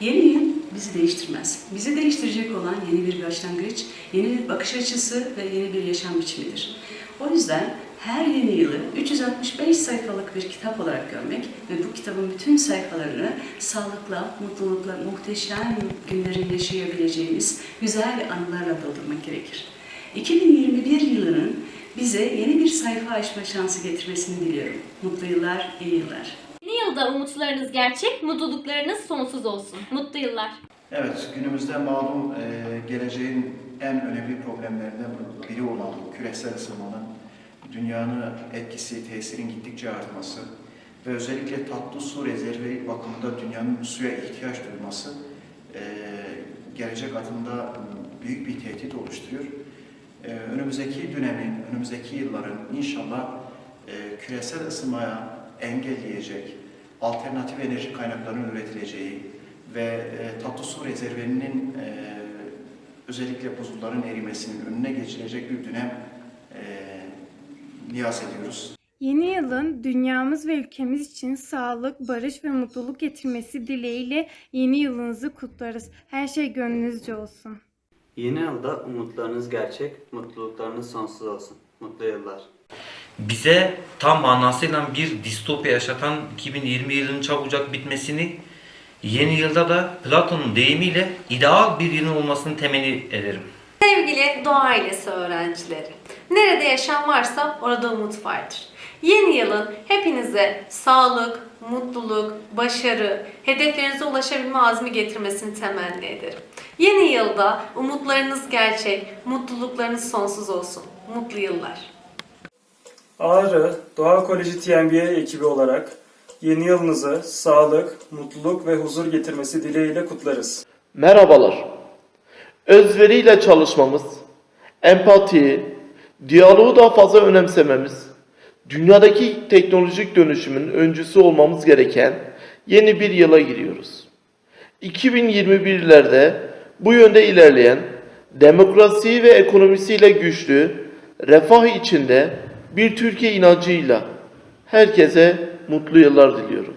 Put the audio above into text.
Yeni yıl bizi değiştirmez. Bizi değiştirecek olan yeni bir başlangıç, yeni bir bakış açısı ve yeni bir yaşam biçimidir. O yüzden her yeni yılı 365 sayfalık bir kitap olarak görmek ve bu kitabın bütün sayfalarını sağlıkla, mutlulukla, muhteşem günlerin yaşayabileceğimiz güzel anılarla doldurmak gerekir. 2021 yılının bize yeni bir sayfa açma şansı getirmesini diliyorum. Mutlu yıllar, iyi yıllar. Yılda umutlarınız gerçek, mutluluklarınız sonsuz olsun. Mutlu yıllar. Evet, günümüzde malum e, geleceğin en önemli problemlerinden biri olan küresel ısınmanın dünyanın etkisi, tesirin gittikçe artması ve özellikle tatlı su rezervi bakımında dünyanın suya ihtiyaç duyması e, gelecek adımda büyük bir tehdit oluşturuyor. E, önümüzdeki dönemin, önümüzdeki yılların inşallah küresel ısınmaya engelleyecek alternatif enerji kaynaklarının üretileceği ve e, tatlı su rezervlerinin e, özellikle buzulların erimesinin önüne geçilecek bir dönem e, niyaz ediyoruz. Yeni yılın dünyamız ve ülkemiz için sağlık, barış ve mutluluk getirmesi dileğiyle yeni yılınızı kutlarız. Her şey gönlünüzce olsun. Yeni yılda umutlarınız gerçek, mutluluklarınız sonsuz olsun. Mutlu yıllar. Bize tam manasıyla bir distopya yaşatan 2020 yılının çabucak bitmesini, yeni yılda da Platon'un deyimiyle ideal bir yılın olmasını temenni ederim. Sevgili Doğa Ailesi öğrencileri, nerede yaşam varsa orada umut vardır. Yeni yılın hepinize sağlık, mutluluk, başarı, hedeflerinize ulaşabilme azmi getirmesini temenni ederim. Yeni yılda umutlarınız gerçek, mutluluklarınız sonsuz olsun. Mutlu yıllar. Ağrı Doğa Koleji TMBA ekibi olarak yeni yılınızı sağlık, mutluluk ve huzur getirmesi dileğiyle kutlarız. Merhabalar. Özveriyle çalışmamız, empatiyi, diyaloğu daha fazla önemsememiz, dünyadaki teknolojik dönüşümün öncüsü olmamız gereken yeni bir yıla giriyoruz. 2021'lerde bu yönde ilerleyen, demokrasi ve ekonomisiyle güçlü, refah içinde bir Türkiye inancıyla herkese mutlu yıllar diliyorum.